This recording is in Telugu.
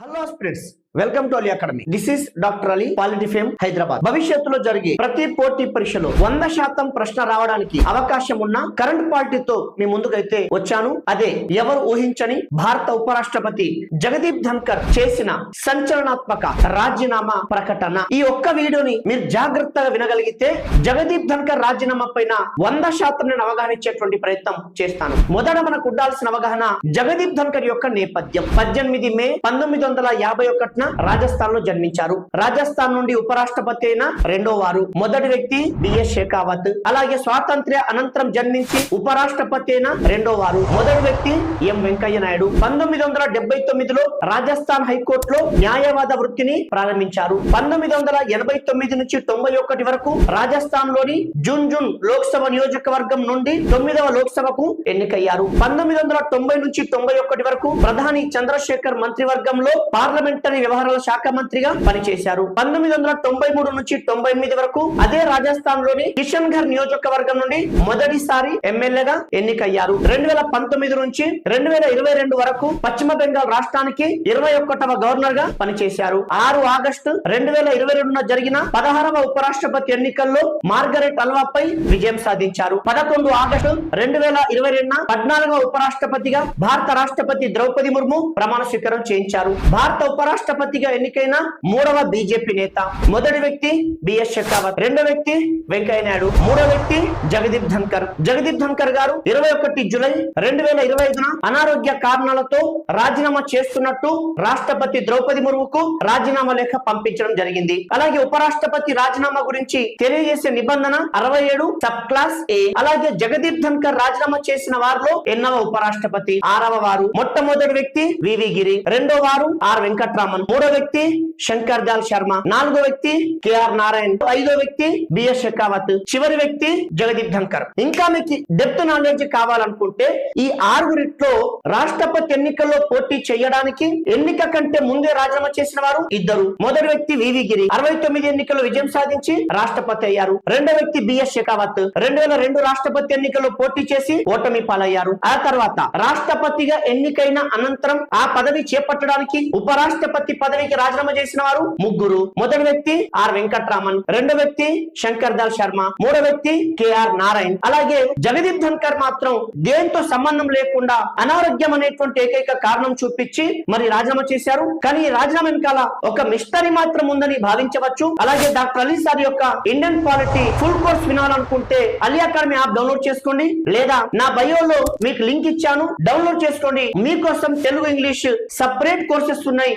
hello spirits welcome to Ali academy this is doctor Ali పాలిటిఫేమ్ Hyderabad భవిష్యత్తులో జరిగే ప్రతి పోటీ పరీక్షలో వంద శాతం ప్రశ్న రావడానికి అవకాశం ఉన్న కరెంట్ పార్టీతో మీ ముందుకైతే వచ్చాను. అదే ఎవరు ఊహించని భారత ఉపరాష్ట్రపతి జగదీప్ ధన్కర్ చేసిన సంచలనాత్మక రాజీనామా ప్రకటన. ఈ ఒక్క వీడియోని మీరు జాగ్రత్తగా వినగలిగితే జగదీప్ ధన్కర్ రాజీనామా పైన వంద శాతం నేను అవగాహన ఇచ్చేటువంటి ప్రయత్నం చేస్తాను. మొదట మనకు ఉండాల్సిన అవగాహన జగదీప్ ధన్కర్ యొక్క నేపథ్యం. పద్దెనిమిది మే పంతొమ్మిది వందల యాభై ఒకటి ఒకటిన రాజస్థాన్లో జన్మించారు. రాజస్థాన్ నుండి ఉపరాష్ట్రపతి అయిన రెండో వారు. మొదటి వ్యక్తి బిఎస్ షేకావత్. అలాగే స్వాతంత్ర్య అనంతరం జన్మించి ఉపరాష్ట్రపతి అయిన రెండో వారు. మొదటి వ్యక్తి ఎం వెంకయ్య నాయుడు. పంతొమ్మిది వందల డెబ్బై తొమ్మిదిలో రాజస్థాన్ హైకోర్టులో న్యాయవాద వృత్తిని ప్రారంభించారు. పంతొమ్మిది వందల ఎనభై తొమ్మిది నుంచి తొంభై ఒకటి వరకు రాజస్థాన్లోని జున్ జున్ లోక్సభ నియోజకవర్గం నుండి తొమ్మిదవ లోక్సభకు ఎన్నికయ్యారు. పంతొమ్మిది వందల తొంభై నుంచి తొంభై ఒకటి వరకు ప్రధాని చంద్రశేఖర్ మంత్రివర్గంలో పార్లమెంటరీ వ్యవహారాల శాఖ మంత్రిగా పనిచేశారు. పంతొమ్మిది వందల తొంభై మూడు నుంచి తొంభై ఎనిమిది వరకు అదే రాజస్థాన్లోని కిషన్ ఘర్ నియోజకవర్గం నుండి మొదటిసారి ఎమ్మెల్యేగా ఎన్నికయ్యారు. రెండు వేల పంతొమ్మిది నుంచి రెండు వేల ఇరవై రెండు వరకు పశ్చిమ బెంగాల్ రాష్ట్రానికి ఇరవై ఒకటవ గవర్నర్గా పనిచేశారు. ఆరు ఆగస్టు రెండు వేల ఇరవై రెండున జరిగిన పదహారవ ఉపరాష్ట్రపతి ఎన్నికల్లో మార్గరెట్ అల్వాపై విజయం సాధించారు. పదకొండు ఆగస్టు రెండు వేల ఇరవై రెండున పద్నాలుగవ ఉపరాష్ట్రపతిగా భారత రాష్ట్రపతి ద్రౌపది ముర్ము ప్రమాణ స్వీకారం చేయించారు. భారత ఉపరాష్ట్రపతి ఉపరాష్ట్రపతిగా ఎన్నికైన మూడవ బీజేపీ నేత. మొదటి వ్యక్తి బిఎస్ షెకావత్ రెండో వ్యక్తి వెంకయ్య నాయుడు మూడో వ్యక్తి జగదీప్ ధన్కర్. జగదీప్ ధన్కర్ గారు ఇరవై ఒకటి జులై రెండు వేల ఇరవై ఐదున అనారోగ్య కారణాలతో రాజీనామా చేస్తున్నట్టు రాష్ట్రపతి ద్రౌపది ముర్ముకు రాజీనామా లేఖ పంపించడం జరిగింది. అలాగే ఉపరాష్ట్రపతి రాజీనామా గురించి తెలియజేసే నిబంధన అరవై ఏడు సబ్ క్లాస్ ఏ. అలాగే జగదీప్ ధన్కర్ రాజీనామా చేసిన వారిలో ఎన్నవ ఉపరాష్ట్రపతి ఆరవ వారు. మొట్టమొదటి వ్యక్తి వివి గిరి రెండో వారు ఆర్ వెంకట్రామన్. మూడో వ్యక్తి శంకర్ దాల్ శర్మ. నాలుగో వ్యక్తి కేఆర్ నారాయణ్. ఐదో వ్యక్తి బిఎస్ షెకావత్. చివరి వ్యక్తి జగదీప్ ధంకర్ ఇంకా మీకు డెప్త్ నాలెడ్జ్ కావాలనుకుంటే ఈ ఆరుగురిట్లో రాష్ట్రపతి ఎన్నికల్లో పోటీ చేయడానికి ఎన్నిక కంటే ముందే రాజీనామా చేసిన వారు ఇద్దరు. మొదటి వ్యక్తి వివి గిరి. అరవై తొమ్మిది ఎన్నికల్లో విజయం సాధించి రాష్ట్రపతి అయ్యారు. రెండో వ్యక్తి బిఎస్ షెకావత్. రెండు వేల రెండు రాష్ట్రపతి ఎన్నికల్లో పోటీ చేసి ఓటమి పాలయ్యారు. ఆ తర్వాత రాష్ట్రపతిగా ఎన్నికైన అనంతరం ఆ పదవి చేపట్టడానికి ఉపరాష్ట్రపతి పదవికి రాజీనామా చేసిన వారు ముగ్గురు. మొదటి వ్యక్తి ఆర్ వెంకట్రామన్. రెండో వ్యక్తి శంకర్ దాల్ శర్మ. మూడో వ్యక్తి కేఆర్ నారాయణ్. అలాగే జగదీప్ ధన్కర్ మాత్రం దేంతో సంబంధం లేకుండా అనారోగ్యం అనేటువంటి ఏకైక కారణం చూపించి మరి రాజీనామా చేశారు. కానీ రాజీనామా వెనకాల ఒక మిస్టరీ మాత్రం ఉందని భావించవచ్చు. అలాగే డాక్టర్ అలీ సార్ యొక్క ఇండియన్ పాలిటీ ఫుల్ కోర్స్ వినాలనుకుంటే అలీ అకాడమీ యాప్ డౌన్లోడ్ చేసుకోండి. లేదా నా బయోలో మీకు లింక్ ఇచ్చాను. డౌన్లోడ్ చేసుకోండి. మీకోసం తెలుగు ఇంగ్లీష్ సపరేట్ కోర్సెస్ ఉన్నాయి.